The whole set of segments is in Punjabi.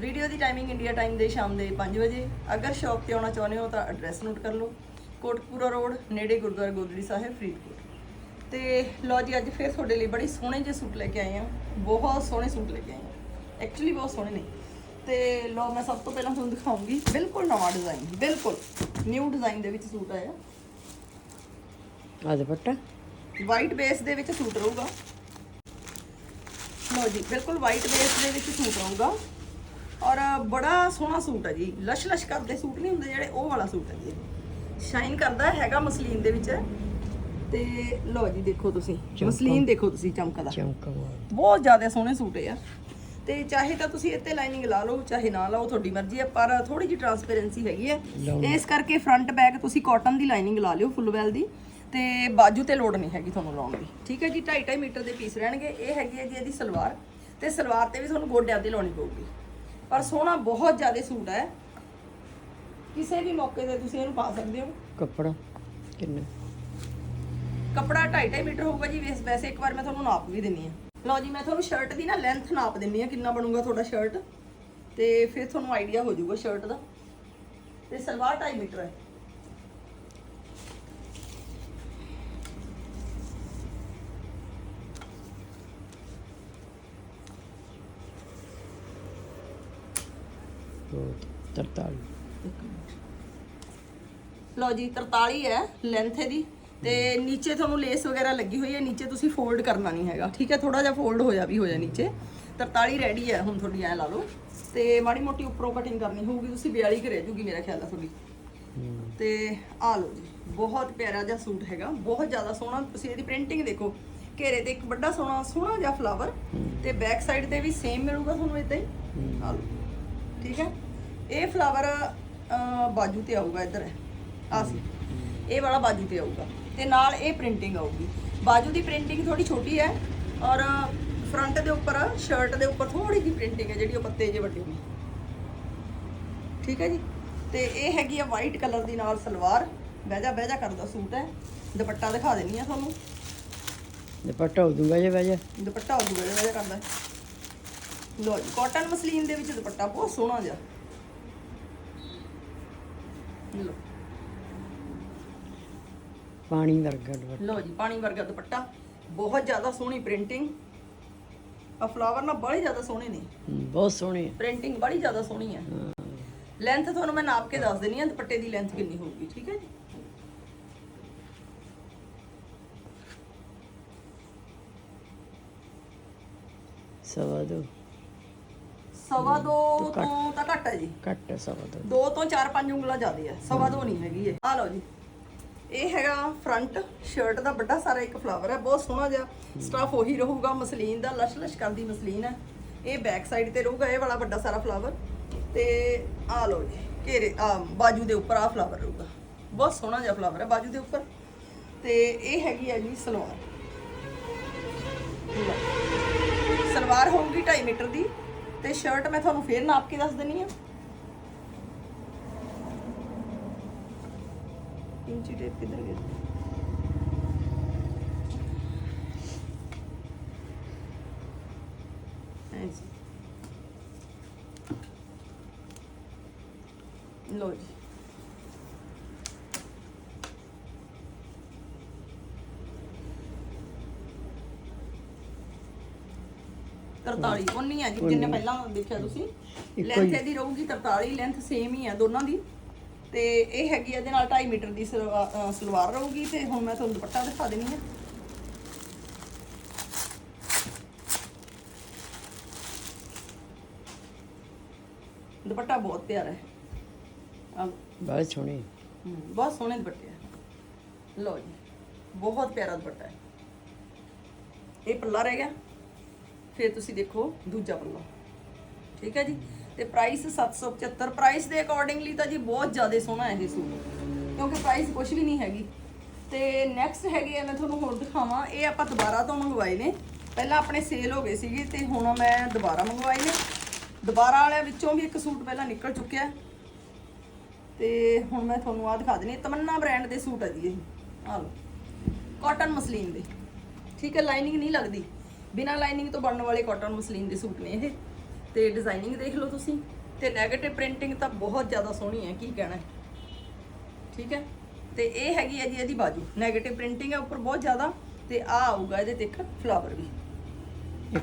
ਵੀਡੀਓ ਦੀ ਟਾਈਮਿੰਗ ਇੰਡੀਆ ਟਾਈਮ ਦੇ ਸ਼ਾਮ ਦੇ 5 ਵਜੇ। ਅਗਰ ਸ਼ਾਪ ਤੇ ਆਉਣਾ ਚਾਹੁੰਦੇ ਹੋ ਤਾਂ ਐਡਰੈਸ ਨੋਟ ਕਰ ਲਓ। ਕੋਟਕਪੂਰਾ ਰੋਡ ਨੇੜੇ ਗੁਰਦੁਆਰਾ ਗੋਦੜੀ ਸਾਹਿਬ ਫਰੀਦਕੋਟ। ਤੇ ਲਓ ਜੀ ਅੱਜ ਫਿਰ ਤੁਹਾਡੇ ਲਈ ਬੜੀ ਸੋਹਣੇ ਜਿਹੇ ਸੂਟ ਲੈ ਕੇ ਆਏ ਹਾਂ। ਬਹੁਤ ਸੋਹਣੇ ਸੂਟ ਲੈ ਕੇ ਆਏ ਹਾਂ। ਐਕਚੁਅਲੀ ਬਹੁਤ ਸੋਹਣੇ ਨੇ। ਤੇ ਲਓ ਮੈਂ ਸਭ ਤੋਂ ਪਹਿਲਾਂ ਤੁਹਾਨੂੰ ਦਿਖਾਉਂਗੀ। ਬਿਲਕੁਲ ਨਵਾਂ ਡਿਜ਼ਾਈਨ ਬਿਲਕੁਲ ਨਿਊ ਡਿਜ਼ਾਈਨ ਦੇ ਵਿੱਚ ਸੂਟ ਆਇਆ। ਆ ਦੁਪੱਟਾ। ਵਾਈਟ ਬੇਸ ਦੇ ਵਿੱਚ ਸੂਟ ਰਹੂਗਾ। ਲਓ ਜੀ ਬਿਲਕੁਲ ਵਾਈਟ ਬੇਸ ਦੇ ਵਿੱਚ ਸੂਟ ਰਹੂਗਾ। ਔਰ ਬੜਾ ਸੋਹਣਾ ਸੂਟ ਹੈ ਜੀ। ਲਸ਼ ਲਸ਼ ਕਰਦੇ ਸੂਟ ਨਹੀਂ ਹੁੰਦੇ ਜਿਹੜੇ ਉਹ ਵਾਲਾ ਸੂਟ ਹੈ ਜੀ। ਸ਼ਾਈਨ ਕਰਦਾ ਹੈਗਾ ਮਸਲੀਨ ਦੇ ਵਿੱਚ। ਤੇ ਲਓ ਜੀ ਦੇਖੋ ਤੁਸੀਂ। ਮਸਲੀਨ ਦੇਖੋ ਤੁਸੀਂ ਚਮਕਦਾ। ਚਮਕਾ ਬਹੁਤ। ਜ਼ਿਆਦਾ ਸੋਹਣੇ ਸੂਟ ਹੈ ਤੇ ਚਾਹੇ ਤਾਂ ਤੁਸੀਂ ਇੱਥੇ ਲਾਈਨਿੰਗ ਲਾ ਲਓ ਚਾਹੇ ਨਾ ਲਾਓ ਤੁਹਾਡੀ ਮਰਜ਼ੀ ਹੈ ਪਰ ਥੋੜੀ ਜਿਹੀ ਟਰਾਂਸਪੇਰੈਂਸੀ ਹੈਗੀ ਹੈ। ਇਸ ਕਰਕੇ ਫਰੰਟ ਬੈਕ ਤੁਸੀਂ ਕਾਟਨ ਦੀ ਲਾਈਨਿੰਗ ਲਾ ਲਿਓ ਫੁੱਲ ਵੈਲ ਦੀ। ਤੇ ਬਾਜੂ ਤੇ ਲੋਡ ਨਹੀਂ ਹੈਗੀ ਤੁਹਾਨੂੰ ਲਾਉਣ ਦੀ। ਠੀਕ ਹੈ ਜੀ 2.5 ਮੀਟਰ ਦੇ ਪੀਸ ਰਹਿਣਗੇ। ਇਹ ਹੈਗੀ ਹੈ ਜੀ ਇਹਦੀ ਸਲਵਾਰ। ਤੇ ਸਲਵਾਰ ਤੇ ਵੀ ਤੁਹਾਨੂੰ ਗੋਡਿਆਂ ਤੇ ਲਾਉਣੀ ਪਊਗੀ। ਪਰ ਸੋਹਣਾ ਬਹੁਤ ਜ਼ਿਆਦਾ ਸੂਟ ਹੈ। ਕਿਸੇ ਵੀ ਮੌਕੇ ਤੇ ਤੁਸੀਂ ਇਹਨੂੰ ਪਾ ਸਕਦੇ ਹੋ। ਕੱਪੜਾ ਕਿੰਨਾ? ਕੱਪੜਾ 2.5 ਮੀਟਰ ਹੋਊਗਾ ਜੀ। ਵੈਸ- ਵੈਸੇ ਇੱਕ ਵਾਰ ਮੈਂ ਤੁਹਾਨੂੰ ਨਾਪ ਵੀ ਦਿੰਨੀ ਆ। ਲਓ ਜੀ ਮੈਂ ਤੁਹਾਨੂੰ ਸ਼ਰਟ ਦੀ ਨਾ ਲੈਂਥ ਨਾਪ ਦਿੰਨੀ ਆ। ਕਿੰਨਾ ਬਣੂਗਾ ਤੁਹਾਡਾ ਸ਼ਰਟ ਤੇ ਫਿਰ ਤੁਹਾਨੂੰ ਆਈਡੀਆ ਹੋ ਜਾਊਗਾ ਸ਼ਰਟ ਦਾ। ਤੇ ਸਲਵਾਰ 2.5 ਮੀਟਰ ਹੈ। 43 ਲਓ ਜੀ 43 ਹੈ ਲੈਂਥ ਇਹਦੀ। ਤੇ ਨੀਚੇ ਤੁਹਾਨੂੰ ਲੇਸ ਵਗੈਰਾ ਲੱਗੀ ਹੋਈ ਹੈ, ਨੀਚੇ ਤੁਸੀਂ ਫੋਲਡ ਕਰਨਾ ਨਹੀਂ ਹੈਗਾ। ਠੀਕ ਹੈ ਥੋੜਾ ਜਿਹਾ ਫੋਲਡ ਹੋ ਜਾ ਵੀ ਹੋ ਜਾ ਨੀਚੇ। 43 ਰੈਡੀ ਹੈ ਹੁਣ ਤੁਹਾਡੀ, ਐ ਲਾ ਲਓ। ਤੇ ਮਾੜੀ ਮੋਟੀ ਉੱਪਰੋਂ ਕਟਿੰਗ ਕਰਨੀ ਹੋਊਗੀ, ਤੁਸੀਂ 42 ਕੁ ਰਹਿ ਜੂਗੀ ਮੇਰਾ ਖਿਆਲ ਆ ਤੁਹਾਡੀ। ਤੇ ਆ ਲਓ ਜੀ, ਬਹੁਤ ਪਿਆਰਾ ਜਿਹਾ ਸੂਟ ਹੈਗਾ, ਬਹੁਤ ਜ਼ਿਆਦਾ ਸੋਹਣਾ। ਤੁਸੀਂ ਇਹਦੀ ਪ੍ਰਿੰਟਿੰਗ ਦੇਖੋ, ਘੇਰੇ ਤੇ ਇੱਕ ਵੱਡਾ ਸੋਹਣਾ ਸੋਹਣਾ ਜਿਹਾ ਫਲਾਵਰ ਤੇ ਬੈਕ ਸਾਈਡ ਤੇ ਵੀ ਸੇਮ ਮਿਲੂਗਾ ਤੁਹਾਨੂੰ ਇਦਾਂ ਹੀ। ਆ ਲਓ, ਠੀਕ ਹੈ। ਇਹ ਫਲਾਵਰ ਬਾਜੂ ਤੇ ਆਊਗਾ ਇੱਧਰ। ਆ ਸੀ। ਇਹ ਵਾਲਾ ਬਾਜੂ ਤੇ ਆਊਗਾ। ਤੇ ਨਾਲ ਇਹ ਪ੍ਰਿੰਟਿੰਗ ਆਊਗੀ। ਬਾਜੂ ਦੀ ਪ੍ਰਿੰਟਿੰਗ ਥੋੜੀ ਛੋਟੀ ਹੈ ਔਰ ਫਰੰਟ ਦੇ ਉੱਪਰ ਸ਼ਰਟ ਦੇ ਉੱਪਰ ਥੋੜੀ ਜਿਹੀ ਪ੍ਰਿੰਟਿੰਗ ਹੈ ਜਿਹੜੀ ਉਹ ਪੱਤੇ ਜੇ ਵੱਡੇ ਨੇ ਠੀਕ ਹੈ ਜੀ? ਤੇ ਇਹ ਹੈਗੀ ਆ ਵਾਈਟ ਕਲਰ ਦੀ ਨਾਲ ਸਲਵਾਰ। ਬਹਿਜਾ ਬਹਿਜਾ ਕਰਦਾ ਸੂਟ ਹੈ। ਦੁਪੱਟਾ ਦਿਖਾ ਦਿੰਨੀ ਆ ਤੁਹਾਨੂੰ। ਦੁਪੱਟਾ ਹੋ ਦੂੰਗਾ ਜੇ ਵਜਾ ਦੁਪੱਟਾ ਉਹ ਦੂਜਾ ਬਹਿਜਾ ਕਰਦਾ। ਹੈ। ਜੀ ਕਾਟਨ ਮਸਲੀਨ ਦੇ ਵਿੱਚ ਦੁਪੱਟਾ ਬਹੁਤ ਸੋਹਣਾ ਜਿਹਾ। ਲਓ। ਪਾਣੀ ਵਰਗਾ ਦੁਪੱਟਾ। ਲਓ ਜੀ ਪਾਣੀ ਵਰਗਾ ਦੁਪੱਟਾ। ਬਹੁਤ ਜ਼ਿਆਦਾ ਸੋਹਣੀ ਪ੍ਰਿੰਟਿੰਗ ਆ ਫਲਾਵਰ ਨਾ ਬੜੀ ਜ਼ਿਆਦਾ ਸੋਹਣੇ ਨੇ। ਬਹੁਤ ਸੋਹਣੇ। ਪ੍ਰਿੰਟਿੰਗ ਬੜੀ ਜ਼ਿਆਦਾ ਸੋਹਣੀ ਹੈ ਹਾਂ। ਲੈਂਥ ਤੁਹਾਨੂੰ ਮੈਂ ਨਾਪ ਕੇ ਦੱਸ ਦਿੰਨੀ ਆ ਦੁਪੱਟੇ ਦੀ ਲੈਂਥ ਕਿੰਨੀ ਹੋਊਗੀ ਠੀਕ ਹੈ ਜੀ? ਸਵਾ ਦੋ। ਸਵਾ ਦੋ ਤੋਂ ਤਾਂ ਘੱਟ ਹੈ ਜੀ। ਘੱਟ ਸਵਾ ਦੋ। ਦੋ ਤੋਂ 4-5 ਉਂਗਲਾਂ ਜ਼ਿਆਦੇ ਆ। ਸਵਾ ਦੋ ਨਹੀਂ ਹੈਗੀ ਇਹ। ਆ ਲਓ ਜੀ। ਇਹ ਹੈਗਾ ਫਰੰਟ ਸ਼ਰਟ ਦਾ ਵੱਡਾ ਸਾਰਾ ਇੱਕ ਫਲਾਵਰ ਹੈ। ਬਹੁਤ ਸੋਹਣਾ ਜਿਹਾ ਸਟਫ ਉਹੀ ਰਹੂਗਾ। ਮਸਲੀਨ ਦਾ ਲਸ਼ ਲਸ਼ ਕਰਦੀ ਮਸਲੀਨ ਹੈ। ਇਹ ਬੈਕ ਸਾਈਡ ਤੇ ਰਹੂਗਾ। ਇਹ ਵਾਲਾ ਵੱਡਾ ਸਾਰਾ ਫਲਾਵਰ ਤੇ ਆ ਲਓ ਜੀ। ਘੇਰੇ ਆ ਬਾਜੂ ਦੇ ਉੱਪਰ ਆ ਫਲਾਵਰ ਰਹੂਗਾ। ਬਹੁਤ ਸੋਹਣਾ ਜਿਹਾ ਫਲਾਵਰ ਹੈ ਬਾਜੂ ਦੇ ਉੱਪਰ। ਤੇ ਇਹ ਹੈਗੀ ਹੈ ਜੀ ਸਲਵਾਰ। ਸਲਵਾਰ ਹੋਊਗੀ 2.5 ਮੀਟਰ ਦੀ। ਤੇ ਸ਼ਰਟ ਮੈਂ ਤੁਹਾਨੂੰ ਫੇਰ ਨਾਪ ਕੇ ਦੱਸ ਦਿੰਨੀ ਆ ਇੰਚੀ ਟੇਪ ਕਿੱਧਰ ਗਿਆ ਐਸੀ ਲੋ ਜੀ ਤਰਤਾਲੀ ਉਨੀ ਆ ਜੀ ਜਿੰਨੇ ਪਹਿਲਾਂ ਦੇਖਿਆ ਤੁਸੀਂ। ਲੈਂਥ ਇਹਦੀ ਰਹੂਗੀ 43 ਲੈਂਥ ਸੇਮ ਹੀ ਆ ਦੋਨਾਂ ਦੀ। ਤੇ ਇਹ ਹੈਗੀ ਇਹਦੇ ਨਾਲ 2.5 ਮੀਟਰ ਦੀ ਸਲਵਾਰ ਰਹੂਗੀ ਤੇ ਹੁਣ ਮੈਂ ਤੁਹਾਨੂੰ ਦੁਪੱਟਾ ਦਿਖਾ ਦਿੰਨੀ ਆ। ਦੁਪੱਟਾ ਬਹੁਤ ਪਿਆਰਾ ਹੈ। ਬਹੁਤ ਸੋਹਣੇ ਬਹੁਤ ਸੋਹਣੇ ਦੁਪੱਟੇ ਆ। ਲਓ ਜੀ ਬਹੁਤ ਪਿਆਰਾ ਦੁਪੱਟਾ ਹੈ। ਇਹ ਪੱਲਾ ਰਹਿ ਗਿਆ। ਫਿਰ ਤੁਸੀਂ ਦੇਖੋ ਦੂਜਾ ਪੱਲਾ ਠੀਕ ਹੈ ਜੀ? ਤੇ ਪ੍ਰਾਈਸ 775 ਪ੍ਰਾਈਸ ਦੇ ਅਕੋਰਡਿੰਗਲੀ ਤਾਂ ਜੀ ਬਹੁਤ ਜ਼ਿਆਦਾ ਸੋਹਣਾ ਹੈ ਇਹ ਸੂਟ। ਕਿਉਂਕਿ ਪ੍ਰਾਈਸ ਕੁਝ ਵੀ ਨਹੀਂ ਹੈਗੀ। ਤੇ ਨੈਕਸਟ ਹੈਗੇ ਆ, ਮੈਂ ਤੁਹਾਨੂੰ ਹੋਰ ਦਿਖਾਵਾਂ। ਇਹ ਆਪਾਂ ਦੁਬਾਰਾ ਤੋਂ ਮੰਗਵਾਏ ਨੇ। ਪਹਿਲਾਂ ਆਪਣੇ ਸੇਲ ਹੋ ਗਏ ਸੀਗੇ ਤੇ ਹੁਣ ਮੈਂ ਦੁਬਾਰਾ ਮੰਗਵਾਏ ਨੇ। ਦੁਬਾਰਾ ਵਾਲਿਆਂ ਵਿੱਚੋਂ ਵੀ ਇੱਕ ਸੂਟ ਪਹਿਲਾਂ ਨਿਕਲ ਚੁੱਕਿਆ। ਹੈ। ਤੇ ਹੁਣ ਮੈਂ ਤੁਹਾਨੂੰ ਆ ਦਿਖਾ ਦਿੰਦੀ ਹਾਂ। ਤਮੰਨਾ ਬ੍ਰਾਂਡ ਦੇ ਸੂਟ ਹੈ ਜੀ ਇਹ। ਆ ਲਓ। ਕਾਟਨ ਮਸਲੀਨ ਦੇ। ਠੀਕ ਹੈ ਲਾਈਨਿੰਗ ਨਹੀਂ ਲੱਗਦੀ। ਬਿਨਾ ਲਾਈਨਿੰਗ ਤੋਂ ਬਣਨ ਵਾਲੇ ਕਾਟਨ ਮਸਲੀਨ ਦੇ ਸੂਟ ਨੇ ਇਹ। ਤੇ ਡਿਜ਼ਾਈਨਿੰਗ ਦੇਖ ਲਓ ਤੁਸੀਂ। ਤੇ 네ਗੇਟਿਵ ਪ੍ਰਿੰਟਿੰਗ ਤਾਂ ਬਹੁਤ ਜ਼ਿਆਦਾ ਸੋਹਣੀ ਹੈ ਕੀ ਕਹਿਣਾ ਠੀਕ ਹੈ? ਤੇ ਇਹ ਹੈਗੀ ਹੈ ਜੀ ਇਹਦੀ ਬਾਜੂ। 네ਗੇਟਿਵ ਪ੍ਰਿੰਟਿੰਗ ਹੈ ਉੱਪਰ ਬਹੁਤ ਜ਼ਿਆਦਾ। ਤੇ ਆ ਆਊਗਾ ਇਹਦੇ ਤੇ ਇੱਕ ਫਲਾਵਰ ਵੀ।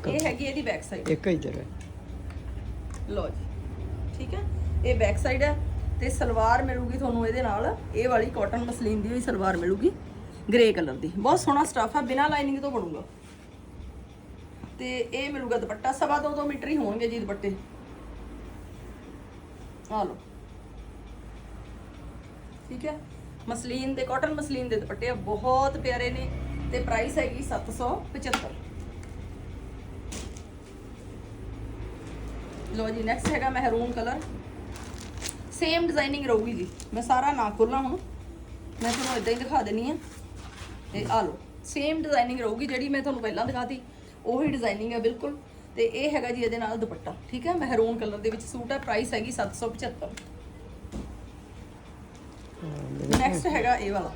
ਇਹ ਹੈਗੀ ਇਹਦੀ ਬੈਕ ਸਾਈਡ ਇੱਕ ਹੈ ਲਓ ਜੀ। ਠੀਕ ਹੈ? ਇਹ ਬੈਕ ਸਾਈਡ ਹੈ। ਤੇ ਸਲਵਾਰ ਮਿਲੂਗੀ ਤੁਹਾਨੂੰ ਇਹਦੇ ਨਾਲ। ਇਹ ਵਾਲੀ ਕਾਟਨ ਮਸਲੀਨ ਦੀ ਹੋਈ ਸਲਵਾਰ ਮਿਲੂਗੀ। ਗ੍ਰੇ ਕਲਰ ਦੀ। ਬਹੁਤ ਸੋਹਣਾ ਸਟਫ ਹੈ। ਬਿਨਾ ਲਾਈਨਿੰਗ ਤੋਂ ਬਣੂਗਾ। ਤੇ ਇਹ ਮਿਲੂਗਾ ਦੁਪੱਟਾ, ਸਵਾ ਦੋ ਦੋ ਮੀਟਰ ਹੀ ਹੋਣਗੇ ਜੀ ਦੁਪੱਟੇ। ਆ ਲਓ। ਠੀਕ ਹੈ? ਮਸਲੀਨ ਦੇ ਕਾਟਨ ਮਸਲੀਨ ਦੇ ਦੁਪੱਟੇ ਆ, ਬਹੁਤ ਪਿਆਰੇ ਨੇ ਤੇ ਪ੍ਰਾਈਸ ਹੈਗੀ 775 ਲੋ ਜੀ ਨੈਕਸਟ ਹੈਗਾ ਮਹਿਰੂਨ ਕਲਰ ਸੇਮ ਡਿਜ਼ਾਈਨਿੰਗ ਰਹੂਗੀ ਜੀ। ਮੈਂ ਸਾਰਾ ਨਾ ਖੋਲਾਂ ਹੁਣ। ਮੈਂ ਤੁਹਾਨੂੰ ਇਦਾਂ ਹੀ ਦਿਖਾ ਦੇਣੀ ਆ। ਤੇ ਆ ਲਓ ਸੇਮ ਡਿਜ਼ਾਈਨਿੰਗ ਰਹੂਗੀ ਜਿਹੜੀ ਮੈਂ ਤੁਹਾਨੂੰ ਪਹਿਲਾਂ ਦਿਖਾਤੀ। ਉਹੀ ਡਿਜ਼ਾਈਨਿੰਗ ਹੈ, ਬਿਲਕੁਲ। ਤੇ ਇਹ ਹੈਗਾ ਜੀ ਇਹਦੇ ਨਾਲ ਦੁਪੱਟਾ, ਠੀਕ ਹੈ? ਮਹਿਰੂਨ ਕਲਰ ਦੇ ਵਿੱਚ ਸੂਟ ਹੈ ਪ੍ਰਾਈਸ ਹੈਗੀ 775 ਨੈਕਸਟ ਹੈਗਾ ਇਹ ਵਾਲਾ।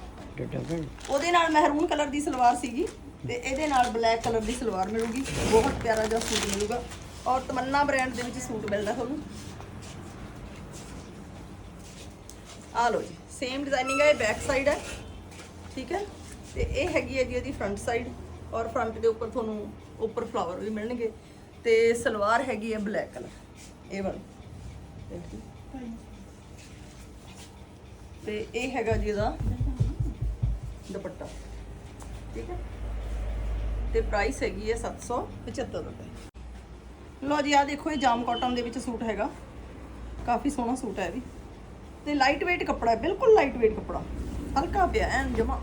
ਉਹਦੇ ਨਾਲ ਮਹਿਰੂਨ ਕਲਰ ਦੀ ਸਲਵਾਰ ਸੀਗੀ ਤੇ ਇਹਦੇ ਨਾਲ ਬਲੈਕ ਕਲਰ ਦੀ ਸਲਵਾਰ ਮਿਲੂਗੀ। ਬਹੁਤ ਪਿਆਰਾ ਜਿਹਾ ਸੂਟ ਮਿਲੂਗਾ। ਔਰ ਤਮੰਨਾ ਬ੍ਰਾਂਡ ਦੇ ਵਿੱਚ ਸੂਟ ਮਿਲਦਾ ਤੁਹਾਨੂੰ। ਆ ਲਓ ਜੀ ਸੇਮ ਡਿਜ਼ਾਈਨਿੰਗ ਹੈ, ਇਹ ਬੈਕ ਸਾਈਡ ਹੈ, ਠੀਕ ਹੈ? ਤੇ ਇਹ ਹੈਗੀ ਹੈ ਜੀ ਇਹਦੀ ਫਰੰਟ ਸਾਈਡ ਔਰ ਫਰੰਟ ਦੇ ਉੱਪਰ ਤੁਹਾਨੂੰ ਉੱਪਰ ਫਲਾਵਰ ਵੀ ਮਿਲਣਗੇ ਤੇ ਸਲਵਾਰ ਹੈਗੀ ਹੈ ਬਲੈਕ ਕਲਰ ਇਹ ਵਾਲੀ। ਦੇਖੋ। ਤੇ ਇਹ ਹੈਗਾ ਜੀ ਇਹਦਾ ਦੁਪੱਟਾ, ਠੀਕ ਹੈ? ਤੇ ਪ੍ਰਾਈਸ ਹੈਗੀ ਹੈ 775 ਰੁਪਏ। ਲੋ ਜੀ ਆ ਦੇਖੋ ਇਹ ਜਾਮ ਕਾਟਨ ਦੇ ਵਿੱਚ ਸੂਟ ਹੈਗਾ। ਕਾਫੀ ਸੋਹਣਾ ਸੂਟ ਹੈ ਇਹ ਵੀ। ਤੇ ਲਾਈਟ weight ਕੱਪੜਾ ਹੈ, ਬਿਲਕੁਲ ਲਾਈਟ weight ਕੱਪੜਾ। ਹਲਕਾ ਪਿਆ, ਐਨ ਜਮਾ।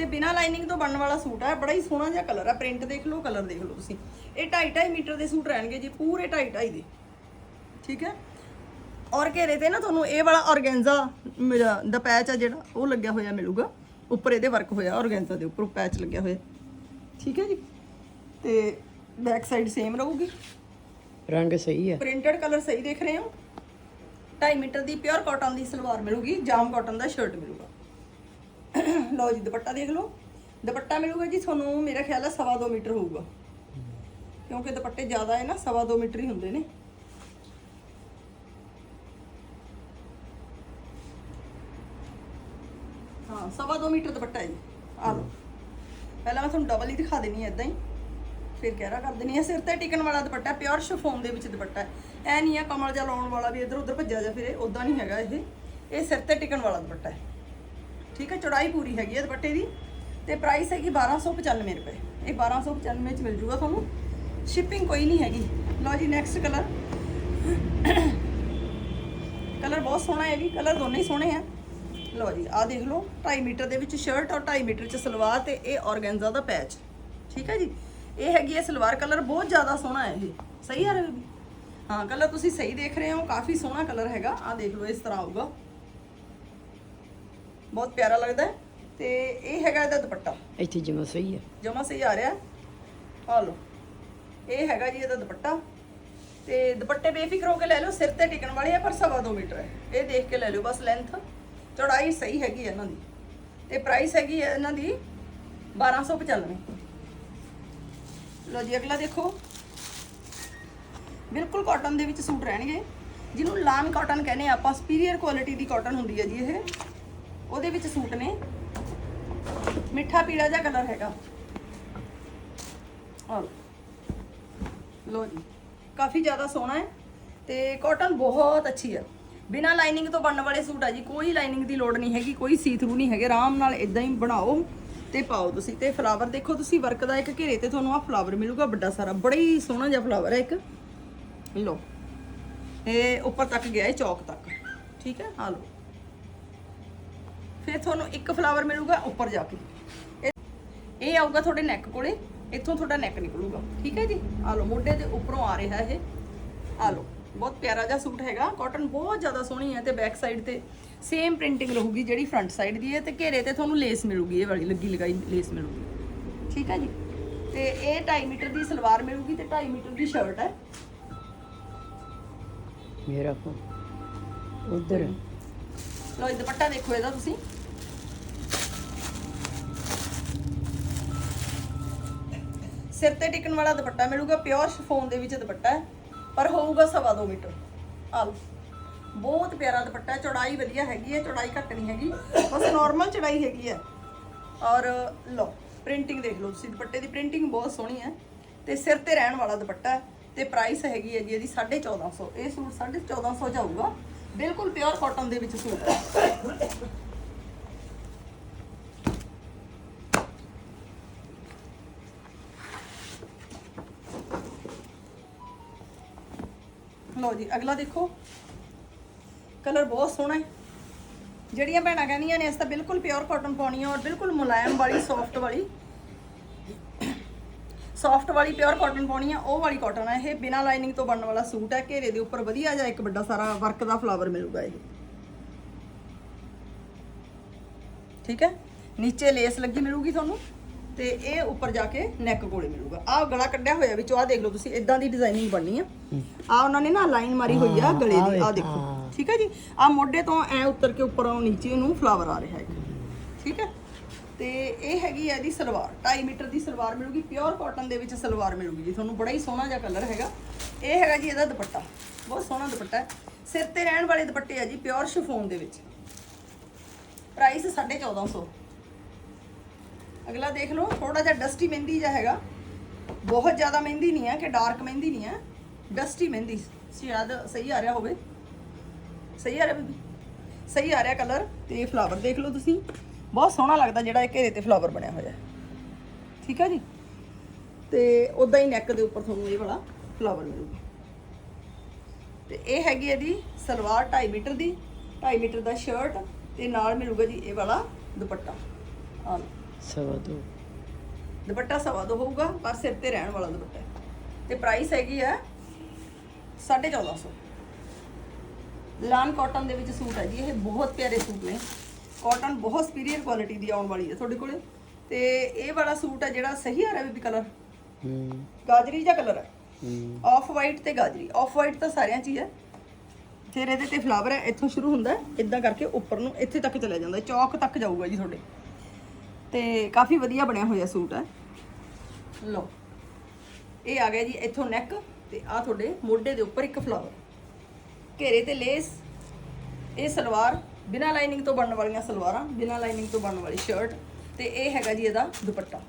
ਤੇ ਬਿਨਾ ਲਾਈਨਿੰਗ ਤੋਂ ਬਣਨ ਵਾਲਾ ਸੂਟ ਹੈ ਬੜਾ ਹੀ ਸੋਹਣਾ ਜਿਹਾ ਕਲਰ ਹੈ ਪ੍ਰਿੰਟ ਦੇਖ ਲਓ ਕਲਰ ਦੇਖ ਲਓ ਤੁਸੀਂ। ਇਹ 2.5 ਮੀਟਰ ਦੇ ਸੂਟ ਰਹਿਣਗੇ ਜੀ ਪੂਰੇ 2.5 ਦੇ। ਠੀਕ ਹੈ? ਔਰ ਘੇਰੇ ਤੇ ਨਾ ਤੁਹਾਨੂੰ ਇਹ ਵਾਲਾ ਔਰਗੈਂਜ਼ਾ ਦਾ ਪੈਚ ਆ ਜਿਹੜਾ ਉਹ ਲੱਗਿਆ ਹੋਇਆ ਮਿਲੂਗਾ। ਉੱਪਰ ਇਹਦੇ ਵਰਕ ਹੋਇਆ ਔਰਗੈਂਜ਼ਾ ਦੇ ਉੱਪਰ ਪੈਚ ਲੱਗਿਆ ਹੋਇਆ। ਠੀਕ ਹੈ ਜੀ? ਤੇ ਬੈਕ ਸਾਈਡ ਸੇਮ ਰਹੂਗੀ। ਰੰਗ ਸਹੀ ਹੈ। ਪ੍ਰਿੰਟਡ ਕਲਰ ਸਹੀ ਦੇਖ ਰਹੇ ਹੋ? 2.5 ਮੀਟਰ ਦੀ ਪਿਓਰ ਕਾਟਨ ਦੀ ਸਲਵਾਰ ਮਿਲੂਗੀ ਜਾਮ ਕਾਟਨ ਦਾ ਸ਼ਰਟ ਮਿਲੂਗਾ। ਲਓ ਜੀ, ਦੁਪੱਟਾ ਦੇਖ ਲਓ। ਦੁਪੱਟਾ ਮਿਲੂਗਾ ਜੀ, ਤੁਹਾਨੂੰ ਮੇਰਾ ਖਿਆਲ ਹੈ ਸਵਾ ਦੋ ਮੀਟਰ ਹੋਊਗਾ। ਕਿਉਂਕਿ ਦੁਪੱਟੇ ਜ਼ਿਆਦਾ ਹੈ ਨਾ, ਸਵਾ ਦੋ ਮੀਟਰ ਹੀ ਹੁੰਦੇ ਨੇ। ਹਾਂ, ਸਵਾ ਦੋ ਮੀਟਰ ਦੁਪੱਟਾ ਹੈ ਜੀ। ਆ ਲਓ। ਪਹਿਲਾਂ ਮੈਂ ਤੁਹਾਨੂੰ ਡਬਲ ਹੀ ਦਿਖਾ ਦੇਣੀ ਹੈ ਇਦਾਂ ਹੀ। ਫਿਰ ਗਹਿਰਾ ਕਰ ਦੇਣੀ ਹੈ। ਸਿਰ ਤੇ ਟਿਕਣ ਵਾਲਾ ਦੁਪੱਟਾ ਪਿਓਰ ਸ਼ਿਫੋਨ ਦੇ ਵਿੱਚ ਦੁਪੱਟਾ ਹੈ। ਐ ਨਹੀਂ ਹੈ ਕਮਲ ਜਾਂ ਲਾਉਣ ਵਾਲਾ ਵੀ ਇਧਰ ਉਧਰ ਭੱਜਿਆ ਜਾ ਫਿਰੇ ਉਦਾਂ ਨਹੀਂ ਹੈਗਾ ਇਹ। ਇਹ ਸਿਰ ਤੇ ਟਿਕਣ ਵਾਲਾ ਦੁਪੱਟਾ ਹੈ। ਠੀਕ ਹੈ, ਚੌੜਾਈ ਪੂਰੀ ਹੈਗੀ ਹੈ ਦੁਪੱਟੇ ਦੀ। ਤੇ ਪ੍ਰਾਈਸ ਹੈਗੀ 1295 ਰੁਪਏ। ਇਹ 1295 ਚ ਮਿਲ ਜੂਗਾ ਤੁਹਾਨੂੰ। ਸ਼ਿਪਿੰਗ ਕੋਈ ਨਹੀਂ ਹੈਗੀ। ਲਓ ਜੀ ਨੈਕਸਟ ਕਲਰ ਕਲਰ ਬਹੁਤ ਸੋਹਣਾ ਹੈ ਜੀ। ਕਲਰ ਦੋਨੇ ਹੀ ਸੋਹਣੇ ਆ। ਲਓ ਜੀ, ਆਹ ਦੇਖ ਲਓ 2.5 ਮੀਟਰ ਦੇ ਵਿੱਚ ਸ਼ਰਟ ਔਰ 2.5 ਮੀਟਰ ਚ ਸਲਵਾਰ ਤੇ ਇਹ ਔਰਗੈਂਜ਼ਾ ਦਾ ਪੈਚ ਠੀਕ ਹੈ ਜੀ? ਇਹ ਹੈਗੀ ਹੈ ਸਲਵਾਰ ਕਲਰ ਬਹੁਤ ਜ਼ਿਆਦਾ ਸੋਹਣਾ ਹੈ ਇਹ। ਸਹੀ ਆ ਰਿਹਾ ਬੀਬੀ? ਹਾਂ ਕਲਰ ਤੁਸੀਂ ਸਹੀ ਦੇਖ ਰਹੇ ਹੋ। ਕਾਫੀ ਸੋਹਣਾ ਕਲਰ ਹੈਗਾ। ਆਹ ਦੇਖ ਲਓ, ਇਸ ਤਰ੍ਹਾਂ ਆਊਗਾ। ਬਹੁਤ ਪਿਆਰਾ ਲੱਗਦਾ ਹੈ। ਤੇ ਇਹ ਹੈਗਾ ਇਹਦਾ ਦੁਪੱਟਾ। ਇੱਥੇ ਜਮਾ ਸਹੀ ਹੈ। ਜਮਾ ਸਹੀ ਆ ਰਿਹਾ। ਆ ਲਓ। ਇਹ ਹੈਗਾ ਜੀ ਇਹਦਾ ਦੁਪੱਟਾ। ਤੇ ਦੁਪੱਟੇ ਬੇਫਿਕਰ ਹੋ ਕੇ ਲੈ ਲਓ। ਸਿਰ ਤੇ ਟਿਕਣ ਵਾਲੇ ਆ ਪਰ ਸਵਾ ਦੋ ਮੀਟਰ ਹੈ। ਇਹ ਦੇਖ ਕੇ ਲੈ ਲਿਓ। ਬਸ ਲੈਂਥ ਚੌੜਾਈ ਸਹੀ ਹੈਗੀ ਇਹਨਾਂ ਦੀ। ਤੇ ਪ੍ਰਾਈਸ ਹੈਗੀ ਹੈ ਇਹਨਾਂ ਦੀ 1295 ਲਓ ਜੀ ਅਗਲਾ ਦੇਖੋ। ਬਿਲਕੁਲ ਕਾਟਨ ਦੇ ਵਿੱਚ ਸੂਟ ਰਹਿਣਗੇ। ਜਿਹਨੂੰ ਲਾਨ ਕਾਟਨ ਕਹਿੰਦੇ ਆਪਾਂ ਸੁਪੀਰੀਅਰ ਕੁਆਲਿਟੀ ਦੀ ਕਾਟਨ ਹੁੰਦੀ ਹੈ ਜੀ ਇਹ। ਉਹਦੇ ਵਿੱਚ ਸੂਟ ਨੇ। ਮਿੱਠਾ, ਪੀਲਾ ਜਿਹਾ ਕਲਰ ਹੈਗਾ। ਆਹ। ਲਓ। ਲੋ ਜੀ, ਕਾਫੀ ਜ਼ਿਆਦਾ ਸੋਹਣਾ ਹੈ ਤੇ ਕਾਟਨ ਬਹੁਤ ਅੱਛੀ ਹੈ। ਬਿਨਾ ਲਾਈਨਿੰਗ ਤੋਂ ਬਣਨ ਵਾਲੇ ਸੂਟ ਆ ਜੀ, ਕੋਈ ਲਾਈਨਿੰਗ ਦੀ ਲੋੜ ਨਹੀਂ ਹੈਗੀ, ਕੋਈ ਸੀ ਥਰੂ ਨਹੀਂ ਹੈਗੇ। ਆਰਾਮ ਨਾਲ ਇਦਾਂ ਹੀ ਬਣਾਓ ਤੇ ਪਾਓ ਤੁਸੀਂ। ਤੇ ਫਲਾਵਰ ਦੇਖੋ ਤੁਸੀਂ ਵਰਕ ਦਾ ਇੱਕ ਘੇਰੇ ਤੇ ਤੁਹਾਨੂੰ ਆ ਫਲਾਵਰ ਮਿਲੂਗਾ, ਵੱਡਾ ਸਾਰਾ। ਬੜਾ ਹੀ ਸੋਹਣਾ ਜਿਹਾ ਫਲਾਵਰ ਹੈ ਇੱਕ। ਲੋ ਇਹ ਉੱਪਰ ਤੱਕ ਗਿਆ ਹੈ ਚੌਕ ਤੱਕ। ਠੀਕ ਹੈ? ਆ ਲੋ ਤੁਹਾਨੂੰ ਇੱਕ ਫਲਾਵਰ ਮਿਲੂਗਾ ਉੱਪਰ ਜਾ ਕੇ। ਇਹ- ਆਊਗਾ ਤੁਹਾਡੇ ਨੈਕ ਕੋਲੇ ਇੱਥੋਂ ਤੁਹਾਡਾ ਨੈਕ ਨਿਕਲੂਗਾ। ਠੀਕ ਹੈ ਜੀ? ਆ ਲਓ ਮੋਢੇ ਦੇ ਉੱਪਰੋਂ ਆ ਰਿਹਾ ਇਹ। ਆ ਲਓ ਬਹੁਤ ਪਿਆਰਾ ਜਿਹਾ ਸੂਟ ਹੈਗਾ। ਕਾਟਨ ਬਹੁਤ ਜ਼ਿਆਦਾ ਸੋਹਣੀ ਹੈ ਤੇ ਬੈਕ ਸਾਈਡ ਤੇ ਸੇਮ ਪ੍ਰਿੰਟਿੰਗ ਰਹੂਗੀ ਜਿਹੜੀ ਫਰੰਟ ਸਾਈਡ ਦੀ ਹੈ ਤੇ ਘੇਰੇ ਤੇ ਤੁਹਾਨੂੰ ਲੇਸ ਮਿਲੂਗੀ ਇਹ ਵਾਲੀ ਲੱਗੀ ਲਗਾਈ ਲੇਸ ਮਿਲੂਗੀ। ਠੀਕ ਹੈ ਜੀ? ਤੇ ਇਹ 2.5 ਮੀਟਰ ਦੀ ਸਲਵਾਰ ਮਿਲੂਗੀ ਤੇ 2.5 ਮੀਟਰ ਦੀ ਸ਼ਰਟ ਹੈ। ਮੇਰਾ ਫੋਨ ਉਧਰ। ਲੋ ਇਹ ਦੁਪੱਟਾ ਦੇਖੋ ਇਹਦਾ ਤੁਸੀਂ। ਸਿਰ ਤੇ ਟਿਕਣ ਵਾਲਾ ਦੁਪੱਟਾ ਮਿਲੂਗਾ ਪਿਓਰ ਸ਼ਿਫੋਨ ਦੇ ਵਿੱਚ ਦੁਪੱਟਾ ਹੈ, ਪਰ ਹੋਊਗਾ ਸਵਾ ਦੋ ਮੀਟਰ। ਆ ਲਓ ਬਹੁਤ ਪਿਆਰਾ ਦੁਪੱਟਾ ਚੌੜਾਈ ਵਧੀਆ ਹੈਗੀ ਹੈ, ਚੌੜਾਈ ਘੱਟ ਨਹੀਂ ਹੈਗੀ, ਬਸ ਨਾਰਮਲ ਚੌੜਾਈ ਹੈਗੀ ਹੈ। ਔਰ ਲਓ ਪ੍ਰਿੰਟਿੰਗ ਦੇਖ ਲਓ ਤੁਸੀਂ, ਦੁਪੱਟੇ ਦੀ ਪ੍ਰਿੰਟਿੰਗ ਬਹੁਤ ਸੋਹਣੀ ਹੈ। ਤੇ ਸਿਰ ਤੇ ਰਹਿਣ ਵਾਲਾ ਦੁਪੱਟਾ ਹੈ, ਤੇ ਪ੍ਰਾਈਸ ਹੈਗੀ ਹੈ ਜੀ ਇਹਦੀ 1450 ਇਹ ਸੂਟ 1450 ਚ ਆਊਗਾ ਬਿਲਕੁਲ ਪਿਓਰ ਕਾਟਨ ਦੇ ਵਿੱਚ ਸੂਟ ਹੈ। ਲਓ ਜੀ, ਅਗਲਾ ਦੇਖੋ। ਕਲਰ ਬਹੁਤ ਸੋਹਣਾ ਹੈ। ਜਿਹੜੀਆਂ ਭੈਣਾਂ ਕਹਿੰਦੀਆਂ ਨੇ, ਇਸ ਤਾਂ ਬਿਲਕੁਲ ਪਿਓਰ ਕਾਟਨ ਪਾਉਣੀ ਹੈ ਔਰ ਬਿਲਕੁਲ ਮੁਲਾਇਮ ਵਾਲੀ ਸੌਫਟ ਵਾਲੀ। ਸੌਫਟ ਵਾਲੀ ਪਿਓਰ ਕਾਟਨ ਪਾਉਣੀ ਆ, ਉਹ ਵਾਲੀ ਕਾਟਨ ਹੈ ਇਹ ਬਿਨਾ ਲਾਈਨਿੰਗ ਤੋਂ ਬਣਨ ਵਾਲਾ ਸੂਟ ਹੈ, ਘੇਰੇ ਦੇ ਉੱਪਰ ਵਧੀਆ ਜਿਹਾ ਇੱਕ ਵੱਡਾ ਸਾਰਾ ਵਰਕ ਦਾ ਫਲਾਵਰ ਮਿਲੂਗਾ ਇਹ। ਠੀਕ ਹੈ? ਨੀਚੇ ਲੇਸ ਲੱਗੀ ਮਿਲੂਗੀ ਤੁਹਾਨੂੰ? ਤੇ ਇਹ ਉੱਪਰ ਜਾ ਕੇ ਨੈਕ ਕੋਲੇ ਮਿਲੂਗਾ। ਆਹ ਗਲਾ ਕੱਢਿਆ ਹੋਇਆ ਵਿੱਚੋਂ ਆਹ ਦੇਖ ਲਓ ਤੁਸੀਂ ਇਦਾਂ ਦੀ ਡਿਜ਼ਾਈਨਿੰਗ ਬਣਨੀ ਆ। ਆ ਉਹਨਾਂ ਨੇ ਨਾ ਲਾਈਨ ਮਾਰੀ ਹੋਈ ਆ ਗਲੇ ਦੀ ਆਹ ਦੇਖੋ। ਠੀਕ ਹੈ ਜੀ? ਆ ਮੋਢੇ ਤੋਂ ਐ ਉੱਤਰ ਕੇ ਉੱਪਰੋਂ ਨੀਚੇ ਨੂੰ ਫਲਾਵਰ ਆ ਰਿਹਾ ਹੈ ਠੀਕ ਹੈ? ਤੇ ਇਹ ਹੈਗੀ ਹੈ ਇਹਦੀ ਸਲਵਾਰ। 2.5 ਮੀਟਰ ਦੀ ਸਲਵਾਰ ਮਿਲੂਗੀ ਪਿਓਰ ਕਾਟਨ ਦੇ ਵਿੱਚ ਸਲਵਾਰ ਮਿਲੂਗੀ ਜੀ। ਤੁਹਾਨੂੰ ਬੜਾ ਹੀ ਸੋਹਣਾ ਜਿਹਾ ਕਲਰ ਹੈਗਾ। ਇਹ ਹੈਗਾ ਜੀ ਇਹਦਾ ਦੁਪੱਟਾ। ਬਹੁਤ ਸੋਹਣਾ ਦੁਪੱਟਾ ਹੈ। ਸਿਰ ਤੇ ਰਹਿਣ ਵਾਲੇ ਦੁਪੱਟੇ ਆ ਜੀ ਪਿਓਰ ਸ਼ਿਫੋਨ ਦੇ ਵਿੱਚ। ਪ੍ਰਾਈਸ 1450 ਅਗਲਾ ਦੇਖ ਲਓ ਥੋੜਾ ਜਿਹਾ ਡਸਟੀ ਮਹਿੰਦੀ ਜਿਹਾ ਹੈਗਾ। ਬਹੁਤ ਜ਼ਿਆਦਾ ਮਹਿੰਦੀ ਨਹੀਂ ਹੈ ਕਿ ਡਾਰਕ ਮਹਿੰਦੀ ਨਹੀਂ ਹੈ। ਡਸਟੀ ਮਹਿੰਦੀ। ਸ਼ਾਇਦ ਸਹੀ ਆ ਰਿਹਾ ਹੋਵੇ। ਸਹੀ ਆ ਰਿਹਾ ਬੀਬੀ? ਸਹੀ ਆ ਰਿਹਾ ਕਲਰ ਤੇ ਫਲਾਵਰ ਦੇਖ ਲਓ ਤੁਸੀਂ। ਬਹੁਤ ਸੋਹਣਾ ਲੱਗਦਾ ਜਿਹੜਾ ਇਹ ਘੇਰੇ ਤੇ ਫਲਾਵਰ ਬਣਿਆ ਹੋਇਆ ਠੀਕ ਹੈ ਜੀ? ਤੇ ਉਦਾਂ ਹੀ ਨੈਕ ਦੇ ਉੱਪਰ ਤੁਹਾਨੂੰ ਇਹ ਵਾਲਾ ਫਲਾਵਰ ਮਿਲੂਗਾ। ਤੇ ਇਹ ਹੈਗੀ ਇਹਦੀ ਸਲਵਾਰ 2.5 ਮੀਟਰ ਦੀ। 2.5 ਮੀਟਰ ਦਾ ਸ਼ਰਟ ਤੇ ਨਾਲ ਮਿਲੂਗਾ ਜੀ ਇਹ ਵਾਲਾ ਦੁਪੱਟਾ। ਆ ਲਓ। ਸਵਾ ਦੋ। ਦੁਪੱਟਾ ਸਵਾ ਦੋ ਹੋਊਗਾ ਪਰ ਸਿਰ ਤੇ ਰਹਿਣ ਵਾਲਾ ਦੁਪੱਟਾ ਹੈ। ਤੇ ਪ੍ਰਾਈਸ ਹੈਗੀ ਹੈ 1450 ਲਾਨ ਕਾਟਨ ਦੇ ਵਿੱਚ ਸੂਟ ਹੈ ਜੀ ਇਹ ਬਹੁਤ ਪਿਆਰੇ ਸੂਟ ਨੇ। ਕਾਟਨ ਬਹੁਤ ਸੁਪੀਰੀਅਰ ਕੁਆਲਿਟੀ ਦੀ ਆਉਣ ਵਾਲੀ ਹੈ ਤੁਹਾਡੇ ਕੋਲੇ। ਤੇ ਇਹ ਵਾਲਾ ਸੂਟ ਹੈ ਜਿਹੜਾ ਸਹੀ ਆ ਰਿਹਾ ਬੀਬੀ ਕਲਰ ਹੂੰ। ਗਾਜਰੀ ਜਿਹਾ ਕਲਰ ਹੈ? ਹੂੰ। ਆਫ ਵਾਈਟ ਤੇ ਗਾਜਰੀ। ਆਫ ਵਾਈਟ ਤਾਂ ਸਾਰਿਆਂ 'ਚ ਹੀ ਹੈ। ਫਿਰ ਇਹਦੇ ਤੇ ਫਲਾਵਰ ਹੈ ਇੱਥੋਂ ਸ਼ੁਰੂ ਹੁੰਦਾ ਹੈ। ਇਦਾਂ ਕਰਕੇ ਉੱਪਰ ਨੂੰ ਇੱਥੇ ਤੱਕ ਚਲਾ ਜਾਂਦਾ ਹੈ, ਚੌਕ ਤੱਕ ਜਾਊਗਾ ਜੀ ਤੁਹਾਡੇ। ਤੇ ਕਾਫੀ ਵਧੀਆ ਬਣਿਆ ਹੋਇਆ ਸੂਟ ਹੈ। ਲਓ। ਇਹ ਆ ਗਿਆ ਜੀ ਇੱਥੋਂ ਨੈਕ ਤੇ ਆ ਤੁਹਾਡੇ ਮੋਢੇ ਦੇ ਉੱਪਰ ਇੱਕ ਫਲਾਵਰ ਘੇਰੇ ਤੇ ਲੇਸ ਇਹ ਸਲਵਾਰ ਬਿਨਾ ਲਾਈਨਿੰਗ ਤੋਂ ਬਣਨ ਵਾਲੀਆਂ ਸਲਵਾਰਾਂ, ਬਿਨਾ ਲਾਈਨਿੰਗ ਤੋਂ ਬਣਨ ਵਾਲੀ ਸ਼ਰਟ ਤੇ ਇਹ ਹੈਗਾ ਜੀ ਇਹਦਾ ਦੁਪੱਟਾ।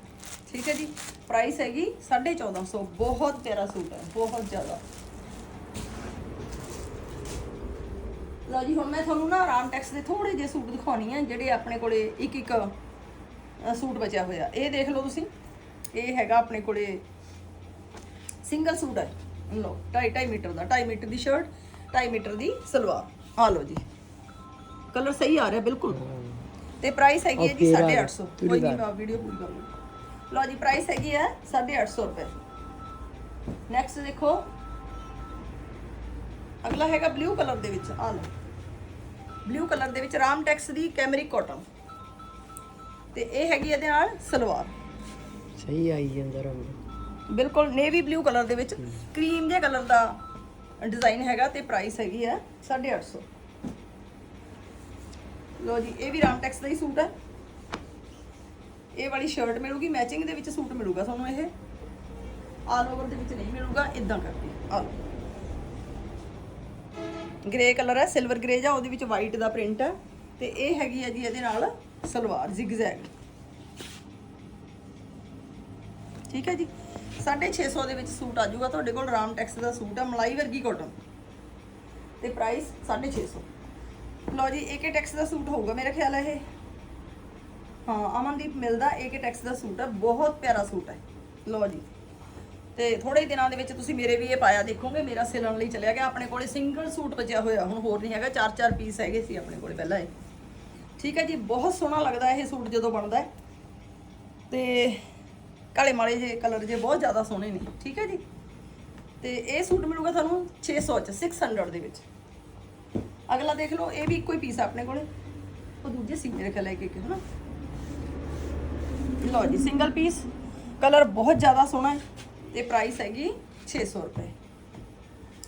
ਠੀਕ ਹੈ ਜੀ? ਪ੍ਰਾਈਸ ਹੈਗੀ 1450 ਬਹੁਤ ਪਿਆਰਾ ਸੂਟ ਹੈ, ਬਹੁਤ ਜ਼ਿਆਦਾ। ਲਓ ਜੀ, ਹੁਣ ਮੈਂ ਤੁਹਾਨੂੰ ਨਾ ਆਰਾਮ ਟੈਕਸ ਦੇ ਥੋੜੇ ਜਿਹੇ ਸੂਟ ਦਿਖਾਉਣੀ ਆ, ਜਿਹੜੇ ਆਪਣੇ ਕੋਲੇ ਇੱਕ ਇੱਕ ਸੂਟ ਬਚਿਆ ਹੋਇਆ। ਇਹ ਦੇਖ ਲਓ ਤੁਸੀਂ। ਇਹ ਹੈਗਾ ਆਪਣੇ ਕੋਲੇ ਸਿੰਗਲ ਸੂਟ ਹੈ। ਲਓ 2.5 ਮੀਟਰ ਦਾ। 2.5 ਮੀਟਰ ਦੀ ਸ਼ਰਟ 2.5 ਮੀਟਰ ਦੀ ਸਲਵਾਰ। ਆ ਲਓ ਜੀ। ਕਲਰ ਸਹੀ ਆ ਰਿਹਾ ਬਿਲਕੁਲ। ਤੇ ਪ੍ਰਾਈਸ ਹੈਗੀ ਹੈ ਜੀ Okay, 850 ਰਾਜ, ਕੋਈ ਨਹੀਂ ਮੈਂ ਵੀਡੀਓ ਪੂਰੀ ਕਰ ਲੂੰ ਲਓ ਜੀ ਪ੍ਰਾਈਸ ਹੈਗੀ ਹੈ 850 ਰੁਪਏ। ਨੈਕਸਟ ਦੇਖੋ। ਅਗਲਾ ਹੈਗਾ ਬਲੂ ਕਲਰ ਦੇ ਵਿੱਚ। ਆ ਲਓ। ਬਲੂ ਕਲਰ ਦੇ ਵਿੱਚ ਰਾਮਟੈਕਸ ਦੀ ਕੈਮਰਿਕ ਕਾਟਨ ਤੇ ਇਹ ਹੈਗੀ ਇਹਦੇ ਨਾਲ ਸਲਵਾਰ। ਸਹੀ ਆਈ ਜਾਂਦਾ ਰੰਗ। ਬਿਲਕੁਲ ਨੇਵੀ ਬਲੂ ਕਲਰ ਦੇ ਵਿੱਚ। ਕਰੀਮ ਦੇ ਕਲਰ ਦਾ ਡਿਜ਼ਾਈਨ ਹੈਗਾ ਤੇ ਪ੍ਰਾਈਸ ਹੈਗੀ ਆ 850 ਲੋ ਜੀ ਇਹ ਵੀ ਰਾਮਟੈਕਸ ਦਾ ਹੀ ਸੂਟ ਹੈ ਇਹ ਵਾਲੀ ਸ਼ਰਟ ਮਿਲੂਗੀ ਮੈਚਿੰਗ ਦੇ ਵਿੱਚ ਸੂਟ ਮਿਲੂਗਾ ਤੁਹਾਨੂੰ ਇਹ। ਆਲ ਓਵਰ ਦੇ ਵਿੱਚ ਨਹੀਂ ਮਿਲੂਗਾ ਇਦਾਂ ਕਰਕੇ ਆ। ਗ੍ਰੇ ਕਲਰ ਹੈ ਸਿਲਵਰ ਗ੍ਰੇ ਜਾਂ ਉਹਦੇ ਵਿੱਚ ਵਾਈਟ ਦਾ ਪ੍ਰਿੰਟ ਹੈ ਤੇ ਇਹ ਹੈਗੀ ਹੈ ਜੀ ਇਹਦੇ ਨਾਲ ਸਲਵਾਰ ਜ਼ਿਗਜ਼ੈਗ ਠੀਕ ਹੈ ਜੀ? 650 ਦੇ ਵਿੱਚ ਸੂਟ ਆ ਜਾਊਗਾ। ਤੁਹਾਡੇ ਕੋਲ ਰਾਮ ਟੈਕਸ ਦਾ ਸੂਟ ਆ, ਮਲਾਈ ਵਰਗੀ ਕਾਟਨ ਤੇ ਪ੍ਰਾਈਸ 650 ਲਓ ਜੀ ਏਕੇ ਟੈਕਸ ਦਾ ਸੂਟ ਹੋਊਗਾ ਮੇਰਾ ਖਿਆਲ ਹੈ ਇਹ। ਹਾਂ, ਅਮਨਦੀਪ ਮਿਲਦਾ ਏਕੇ ਟੈਕਸ ਦਾ ਸੂਟ ਹੈ ਬਹੁਤ ਪਿਆਰਾ ਸੂਟ ਹੈ। ਲਓ ਜੀ। ਤੇ ਥੋੜੇ ਦਿਨਾਂ ਦੇ ਵਿੱਚ ਤੁਸੀਂ ਮੇਰੇ ਵੀ ਇਹ ਪਾਇਆ ਦੇਖੋਗੇ, ਮੇਰਾ ਸਿਲਣ ਲਈ ਚਲਿਆ ਗਿਆ। ਆਪਣੇ ਕੋਲੇ ਸਿੰਗਲ ਸੂਟ ਬਚਿਆ ਹੋਇਆ, ਹੁਣ ਹੋਰ ਨਹੀਂ ਹੈਗਾ। ਚਾਰ ਚਾਰ ਪੀਸ ਹੈਗੇ ਸੀ ਆਪਣੇ ਕੋਲੇ ਪਹਿਲਾਂ ਇਹ। ਠੀਕ ਹੈ ਜੀ, ਬਹੁਤ ਸੋਹਣਾ ਲੱਗਦਾ ਇਹ ਸੂਟ ਜਦੋਂ ਬਣਦਾ ਹੈ। ਤੇ ਕਾਲੇ ਮਾਲੇ ਜੇ ਕਲਰ ਜੇ ਬਹੁਤ ਜ਼ਿਆਦਾ ਸੋਹਣੇ ਨੇ, ਠੀਕ ਹੈ ਜੀ। ਤੇ ਇਹ ਸੂਟ ਮਿਲੂਗਾ ਤੁਹਾਨੂੰ 600 ਚ 600 ਦੇ ਵਿੱਚ। ਅਗਲਾ ਦੇਖ ਲਓ, ਇਹ ਵੀ ਇੱਕੋ ਹੀ ਪੀਸ ਆ ਆਪਣੇ ਕੋਲੇ। ਉਹ ਦੂਜੇ ਸੀ ਮੇਰੇ ਖਿਆਲ ਹੈ ਕਿ ਹਨਾ। ਲਓ ਜੀ ਸਿੰਗਲ ਪੀਸ ਕਲਰ ਬਹੁਤ ਜ਼ਿਆਦਾ ਸੋਹਣਾ ਹੈ ਤੇ ਪ੍ਰਾਈਸ ਹੈਗੀ 600 ਰੁਪਏ।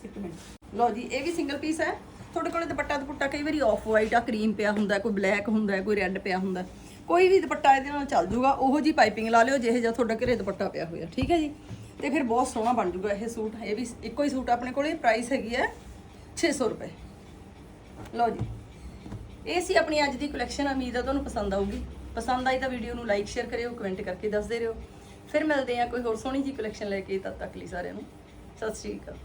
ਇੱਕ ਮਿੰਟ। ਲਓ ਜੀ, ਇਹ ਵੀ ਸਿੰਗਲ ਪੀਸ ਹੈ। ਤੁਹਾਡੇ ਕੋਲੇ ਦੁਪੱਟਾ ਦੁਪੱਟਾ ਕਈ ਵਾਰੀ ਆਫ ਵਾਈਟ ਆ ਕਰੀਮ ਪਿਆ ਹੁੰਦਾ, ਕੋਈ ਬਲੈਕ ਹੁੰਦਾ, ਕੋਈ ਰੈੱਡ ਪਿਆ ਹੁੰਦਾ। ਕੋਈ ਵੀ ਦੁਪੱਟਾ ਇਹਦੇ ਨਾਲ ਚੱਲ ਜੂਗਾ, ਉਹੋ ਜੀ ਪਾਈਪਿੰਗ ਲਾ ਲਿਓ ਜਿਹੇ ਜਿਹਾ ਤੁਹਾਡਾ ਘਰੇ ਦੁਪੱਟਾ ਪਿਆ ਹੋਇਆ, ਠੀਕ ਹੈ ਜੀ? ਤੇ ਫਿਰ ਬਹੁਤ ਸੋਹਣਾ ਬਣ ਜੂਗਾ ਇਹ ਸੂਟ, ਇਹ ਵੀ ਇੱਕੋ ਹੀ ਸੂਟ ਆਪਣੇ ਕੋਲੇ ਪ੍ਰਾਈਸ ਹੈਗੀ ਹੈ 600 ਰੁਪਏ। ਲਓ ਜੀ। ਇਹ ਸੀ ਆਪਣੀ ਅੱਜ ਦੀ ਕਲੈਕਸ਼ਨ ਉਮੀਦ ਹੈ ਤੁਹਾਨੂੰ ਪਸੰਦ ਆਊਗੀ। ਪਸੰਦ ਆਈ ਤਾਂ ਵੀਡੀਓ ਨੂੰ ਲਾਈਕ ਸ਼ੇਅਰ ਕਰਿਓ ਕਮੈਂਟ ਕਰਕੇ ਦੱਸਦੇ ਰਹੋ। ਫਿਰ ਮਿਲਦੇ ਆ ਕੋਈ ਹੋਰ ਸੋਹਣੀ ਜੀ ਕਲੈਕਸ਼ਨ ਲੈ ਕੇ, ਤਦ ਤੱਕ ਲਈ ਸਾਰਿਆਂ ਨੂੰ। ਸਤਿ ਸ਼੍ਰੀ ਅਕਾਲ।